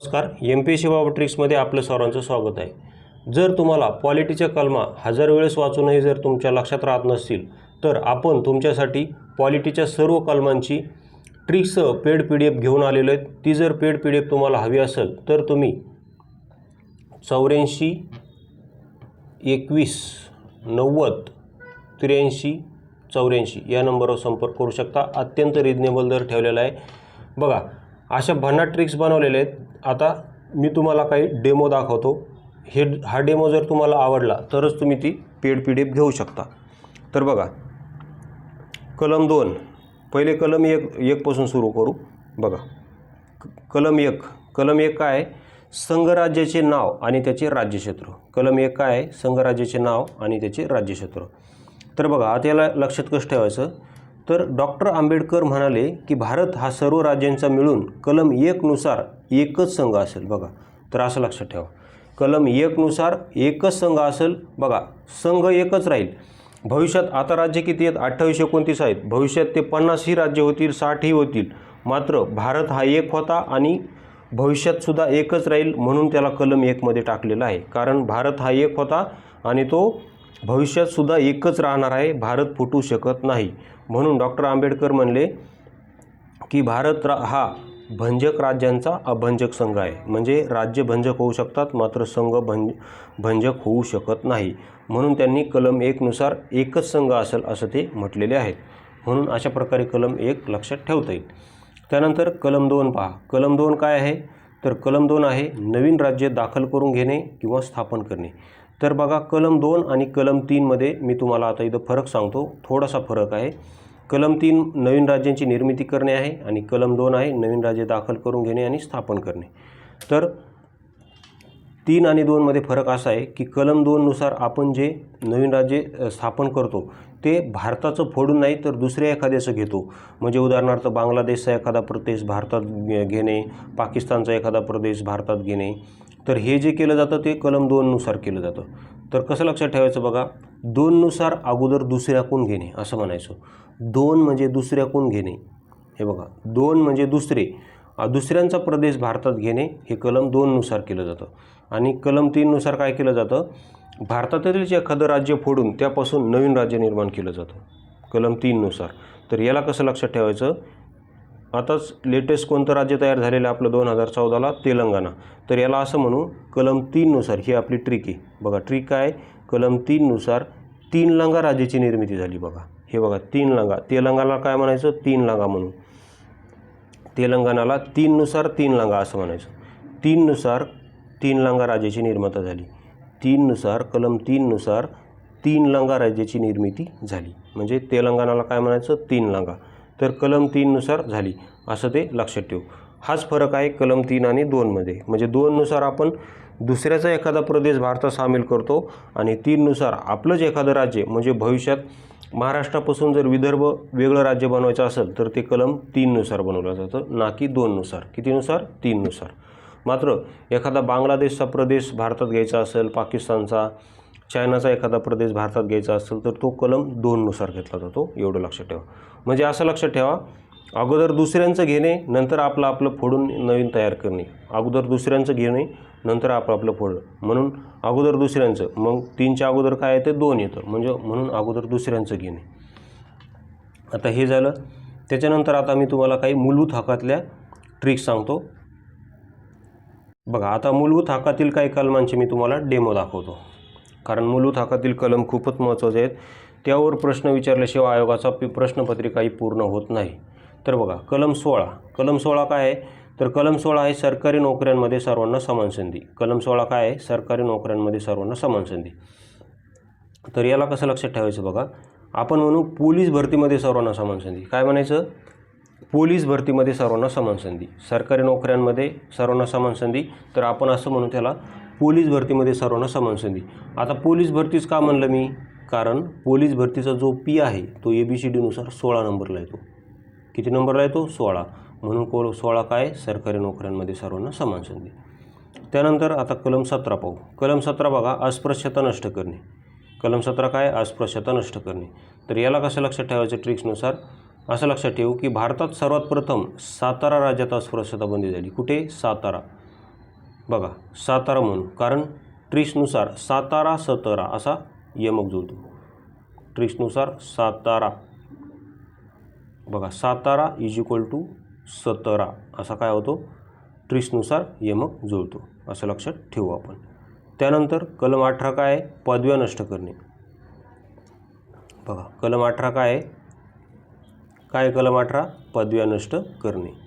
नमस्कार. M P S C बाबा ट्रिक्समध्ये आपलं सर्वांचं स्वागत आहे. जर तुम्हाला पॉलिटीच्या कलमा हजार वेळेस वाचूनही जर तुमच्या लक्षात राहत नसतील तर आपण तुमच्यासाठी पॉलिटीच्या सर्व कलमांची ट्रिक्ससह पेड पी डी एफ घेऊन आलेलो आहेत. ती जर पेड पी डी एफ तुम्हाला हवी असेल तर तुम्ही चौऱ्याऐंशी एकवीस नव्वद त्र्याऐंशी चौऱ्याऐंशी या नंबरवर संपर्क करू शकता. अत्यंत रिजनेबल दर ठेवलेला आहे. बघा अशा भन्नाट ट्रिक्स बनवलेले आहेत. आता मी तुम्हाला काही डेमो दाखवतो. हे हा डेमो जर तुम्हाला आवडला तरच तुम्ही ती पेड पी डी एफ घेऊ शकता. तर बघा कलम दोन. पहिले कलम एक एकपासून सुरू करू. बघा कलम एक. कलम एक काय? संघराज्याचे नाव आणि त्याचे राज्यक्षेत्र. कलम एक काय? आहे संघराज्याचे नाव आणि त्याचे राज्यक्षेत्र. तर बघा आता याला लक्षात कसं ठेवायचं? तर डॉक्टर आंबेडकर म्हणाले की भारत हा सर्व राज्यांचा मिळून कलम एकनुसार एकच संघ असेल. बघा तर असं लक्षात ठेवा. कलम एकनुसार एकच संघ असेल बघा संघ एकच राहील. भविष्यात आता राज्य किती आहेत? अठ्ठावीस एकोणतीस आहेत. भविष्यात ते पन्नासही राज्य होतील साठही होतील. मात्र भारत हा एक होता आणि भविष्यातसुद्धा एकच राहील म्हणून त्याला कलम एकमध्ये टाकलेला आहे. कारण भारत हा एक होता आणि तो भविष्यातसुद्धा एकच राहणार आहे भारत फुटू शकत नाही. म्हणून डॉक्टर आंबेडकर म्हणले की भारत रा हा भंजक राज्यांचा अभंजक संघ आहे. म्हणजे राज्य भंजक होऊ शकतात मात्र संघ भंज भंजक होऊ शकत नाही. म्हणून त्यांनी कलम एकनुसार एकच संघ असेल असं ते म्हटलेले आहेत. म्हणून अशा प्रकारे कलम एक लक्षात ठेवता येईल. त्यानंतर कलम दोन पहा. कलम दोन काय आहे? तर कलम दोन आहे नवीन राज्य दाखल करून घेणे किंवा स्थापन करणे. तर बघा कलम दोन आणि कलम तीनमध्ये मी तुम्हाला आता इथं फरक सांगतो. थोडासा फरक आहे. कलम तीन नवीन राज्यांची निर्मिती करणे आहे आणि कलम दोन आहे नवीन राज्य दाखल करून घेणे आणि स्थापन करणे. तर तीन आणि दोनमध्ये फरक असा आहे की कलम दोननुसार आपण जे नवीन राज्य स्थापन करतो ते भारताचं फोडून नाही तर दुसऱ्या एखाद्याचं घेतो. म्हणजे उदाहरणार्थ बांगलादेशचा एखादा प्रदेश भारतात घेणे पाकिस्तानचा एखादा प्रदेश भारतात घेणे. तर हे जे केलं जातं ते कलम दोननुसार केलं जातं. तर कसं लक्षात ठेवायचं बघा दोननुसार अगोदर दुसऱ्याकून घेणे असं म्हणायचं. दोन म्हणजे दुसऱ्याकून घेणे. हे बघा दोन म्हणजे दुसरे. दुसऱ्यांचा प्रदेश भारतात घेणे हे कलम दोननुसार केलं जातं. आणि कलम तीननुसार काय केलं जातं? भारतातील जे एखादं राज्य फोडून त्यापासून नवीन राज्य निर्माण केलं जातं. कलम तीननुसार तर याला कसं लक्षात ठेवायचं? आताच लेटेस्ट कोणतं राज्य तयार झालेलं आहे आपलं दोन हजार चौदाला? तेलंगणा. तर याला असं म्हणू कलम तीननुसार ही आपली ट्रिक आहे. बघा ट्रिक काय? कलम तीननुसार तीन लंगा राज्याची निर्मिती झाली बघा. हे बघा तीन लंगा. तेलंगणाला काय म्हणायचं? तीन लंगा म्हणून तेलंगणाला तीननुसार तीन लंगा असं म्हणायचं. तीननुसार तीन लंगा राज्याची निर्माता झाली. तीननुसार कलम तीननुसार तीन लंगा राज्याची निर्मिती झाली. म्हणजे तेलंगणाला काय म्हणायचं? तीन लंगा. तर कलम तीननुसार झाली. असं ते लक्षात ठेवू. हाच फरक आहे कलम तीन आणि दोनमध्ये म्हणजे दोननुसार आपण दुसऱ्याचा एखादा प्रदेश भारतात सामील करतो आणि तीननुसार आपलंच एखादं राज्य म्हणजे भविष्यात महाराष्ट्रापासून जर विदर्भ वेगळं राज्य बनवायचं असेल तर ते कलम तीननुसार बनवलं जातं. ना की दोननुसार कितीनुसार तीननुसार मात्र एखादा बांगलादेशचा प्रदेश भारतात घ्यायचा असेल पाकिस्तानचा चायनाचा एखादा प्रदेश भारतात घ्यायचा असेल तर तो कलम दोननुसार घेतला जातो एवढं लक्षात ठेवा. म्हणजे असं लक्षात ठेवा अगोदर दुसऱ्यांचं घेणे नंतर आपलं आपलं फोडून नवीन तयार करणे. अगोदर दुसऱ्यांचं घेणे नंतर आपलं आपलं फोडणं. म्हणून अगोदर दुसऱ्यांचं मग तीनच्या अगोदर काय येतं? दोन येतं. म्हणजे म्हणून अगोदर दुसऱ्यांचं घेणे. आता हे झालं. त्याच्यानंतर आता मी तुम्हाला काही मूलभूत हकातल्या ट्रिक्स सांगतो. बघा आता मूलभूत हकातील काही कलमांचे मी तुम्हाला डेमो दाखवतो. कारण मूलभूत हक्कातील कलम खूपच महत्त्वाचे आहेत. त्यावर प्रश्न विचारल्याशिवाय आयोगाचा प्रश्नपत्रिकाही पूर्ण होत नाही. तर बघा कलम सोळा. कलम सोळा काय आहे? तर कलम सोळा आहे सरकारी नोकऱ्यांमध्ये सर्वांना समान संधी. कलम सोळा काय आहे? सरकारी नोकऱ्यांमध्ये सर्वांना समान संधी. तर याला कसं लक्षात ठेवायचं बघा? आपण म्हणू पोलीस भरतीमध्ये सर्वांना समान संधी. काय म्हणायचं? पोलीस भरतीमध्ये सर्वांना समान संधी. सरकारी नोकऱ्यांमध्ये सर्वांना समान संधी. तर आपण असं म्हणू त्याला पोलीस भरतीमध्ये सर्वांना समान संधी. आता पोलीस भरतीच का म्हणलं मी? कारण पोलीस भरतीचा जो पी आहे तो ए बी सी डीनुसार सोळा नंबरला येतो. किती नंबरला येतो? सोळा. म्हणून को सोळा काय? सरकारी नोकऱ्यांमध्ये सर्वांना समान संधी. त्यानंतर आता कलम सतरा पाहू. कलम सतरा बघा अस्पृश्यता नष्ट करणे. कलम सतरा काय? अस्पृश्यता नष्ट करणे. तर याला कसं लक्षात ठेवायचं ट्रिक्सनुसार? असं लक्षात ठेवू की भारतात सर्वात प्रथम सातारा राज्यात अस्पृश्यता बंदी झाली. कुठे? सातारा. बघा सातारा म्हणून कारण ट्रिसनुसार सातारा सतारा असा यमक जुळतो ट्रिसनुसार सातारा. बघा सातारा इज इक्वल टू सतरा असा काय होतो? ट्रिसनुसार यमक जुळतो असं लक्षात ठेवू आपण. त्यानंतर कलम अठरा काय आहे? पदव्या नष्ट करणे. बघा कलम अठरा काय आहे? काय कलम अठरा? पदव्या नष्ट करणे.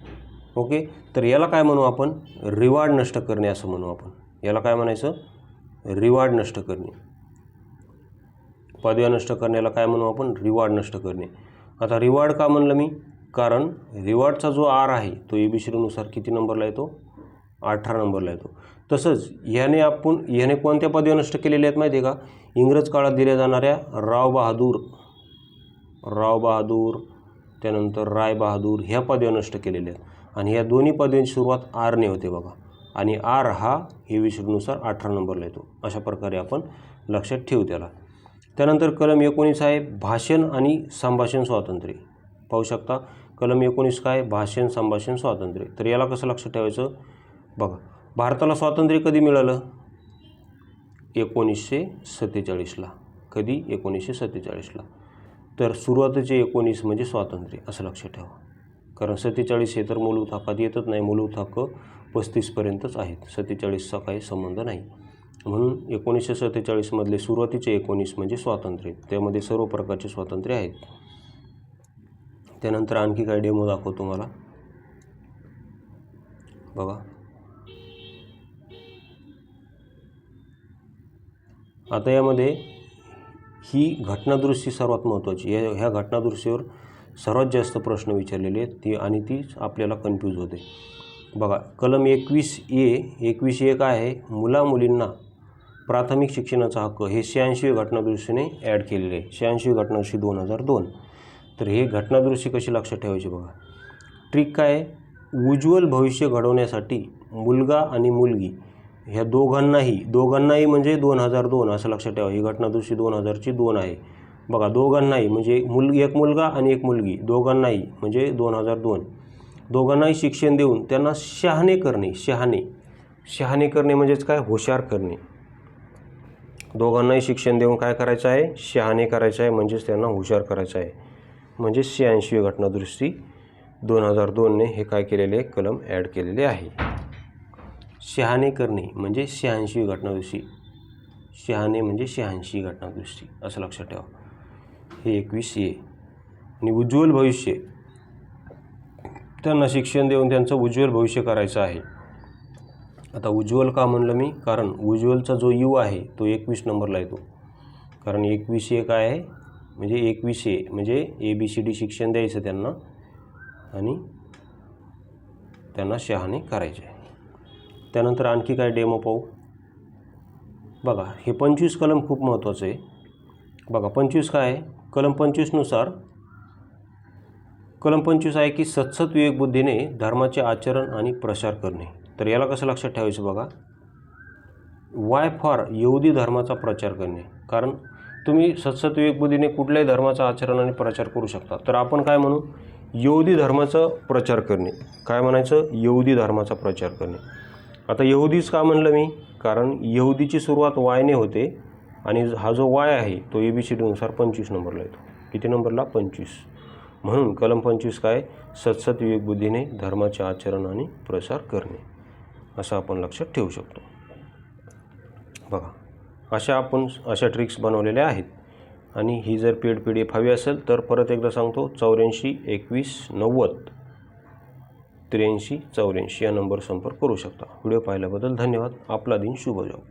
ओके? तर याला काय म्हणू आपण? रिवार्ड नष्ट करणे असं म्हणू आपण. याला काय म्हणायचं? रिवार्ड नष्ट करणे. पदव्या नष्ट करण्याला काय म्हणू आपण? रिवार्ड नष्ट करणे. आता रिवार्ड का म्हणलं मी? कारण रिवार्डचा जो आर आहे तो ए बी श्रीनुसार किती नंबरला येतो? अठरा नंबरला येतो. तसंच ह्याने आपण ह्याने कोणत्या पदव्या नष्ट केलेल्या आहेत माहिती आहे का? इंग्रज काळात दिल्या जाणाऱ्या राव बहादूर राव बहादूर त्यानंतर राय बहादूर ह्या पदव्या नष्ट केलेल्या आहेत. आणि या दोन्ही पदवींची सुरुवात आरने होते बघा. आणि आर हा हे विषयनुसार अठरा नंबरला येतो. अशा प्रकारे आपण लक्षात ठेवू त्याला. त्यानंतर कलम एकोणीस आहे भाषण आणि संभाषण स्वातंत्र्य. पाहू शकता कलम एकोणीस काय? भाषण संभाषण स्वातंत्र्य. तर याला कसं लक्षात ठेवायचं? बघा भारताला स्वातंत्र्य कधी मिळालं? एकोणीसशे सत्तेचाळीसला कधी? एकोणीसशे सत्तेचाळीसला तर सुरुवातीचे एकोणीस म्हणजे स्वातंत्र्य. असं लक्षात ठेवा. कारण सत्तेचाळीस हे तर मूलभूत हक्कात येतच नाही. मूलभूत हक्क पस्तीसपर्यंतच आहेत. सत्तेचाळीसचा काही संबंध नाही. म्हणून एकोणीसशे सत्तेचाळीसमधले सुरुवातीचे एकोणीस म्हणजे स्वातंत्र्य. त्यामध्ये सर्व प्रकारचे स्वातंत्र्य आहेत. त्यानंतर आणखी काय डेमो दाखवतो तुम्हाला. बघा. आता यामध्ये ही घटनादृष्टी सर्वात महत्त्वाची. या ह्या घटनादृष्टीवर सर्वात जास्त प्रश्न विचारलेले आहेत ती आणि तीच आपल्याला कन्फ्यूज होते. बघा कलम एकवीस ए एकवीस ए काय आहे मुला मुलींना प्राथमिक शिक्षणाचा हक्क. हे शहाऐंशी घटनादुरुस्तीने ॲड केलेले आहे. शहाऐंशी घटनादुरुस्ती दोन हजार दोन. तर हे घटनादुरुस्ती कशी लक्षात ठेवायची बघा. ट्रिक काय आहे? उज्ज्वल भविष्य घडवण्यासाठी मुलगा आणि मुलगी ह्या दोघांनाही दोघांनाही म्हणजे दोन हजार दोन असं लक्षात ठेवा. ही घटनादुरुस्ती दोन हजारची दोन आहे. बघा दोघांनाही म्हणजे मुल एक मुलगा आणि एक मुलगी दोघांनाही म्हणजे दोन हजार दोन. दोघांनाही शिक्षण देऊन त्यांना शहाणे करणे शहाणे. शहाणे करणे म्हणजेच काय? हुशार करणे. दोघांनाही शिक्षण देऊन काय करायचं आहे? शहाणे करायचं आहे म्हणजेच त्यांना हुशार करायचं आहे. म्हणजे शहाऐंशी घटनादुरुस्ती दोन हजार दोनने हे काय केलेले कलम ॲड केलेले आहे. शहाणे करणे म्हणजे शहाऐंशी घटनादुरुस्ती. शहाणे म्हणजे शहाऐंशी घटनादुरुस्ती असं लक्षात ठेवा. हे एकवीस ए. आणि उज्ज्वल भविष्य. त्यांना शिक्षण देऊन त्यांचं उज्ज्वल भविष्य करायचं आहे. आता उज्ज्वल का म्हणलं मी? कारण उज्ज्वलचा जो यू आहे तो एकवीस नंबरला येतो. कारण एकवीस ए काय आहे? म्हणजे एकवीस ए म्हणजे ए बी सी डी शिक्षण द्यायचं त्यांना आणि त्यांना शहाणे करायचे आहे. त्यानंतर आणखी काय डेमो पाहू? बघा हे पंचवीस कलम खूप महत्त्वाचं आहे. बघा पंचवीस काय आहे? कलम पंचवीसनुसार कलम पंचवीस आहे की सत्सत विवेकबुद्धीने धर्माचे आचरण आणि प्रसार करणे. तर याला कसं लक्षात ठेवायचं बघा? वाय फॉर यहुदी धर्माचा प्रचार करणे. कारण तुम्ही सत्सत विवेकबुद्धीने कुठल्याही धर्माचा आचरण आणि प्रचार करू शकता. तर आपण काय म्हणू? यहुदी धर्माचा प्रचार करणे. काय म्हणायचं? यहुदी धर्माचा प्रचार करणे. आता यहुदीच का म्हणलं मी? कारण यहुदीची सुरुवात वायने होते. आणि हा जो वाय आहे तो ए बी सी डीनुसार पंचवीस नंबरला येतो. किती नंबरला? पंचवीस. म्हणून कलम पंचवीस काय? सतसत विवेकबुद्धीने धर्माचे आचरण आणि प्रसार करणे. असं आपण लक्षात ठेवू शकतो. बघा अशा आपण अशा ट्रिक्स बनवलेल्या आहेत. आणि ही जर पेड पी डी एफ हवी असेल तर परत एकदा सांगतो चौऱ्याऐंशी एकवीस नव्वद त्र्याऐंशी चौऱ्याऐंशी या नंबर संपर्क करू शकता. व्हिडिओ पाहिल्याबद्दल धन्यवाद. आपला दिन शुभ जाऊ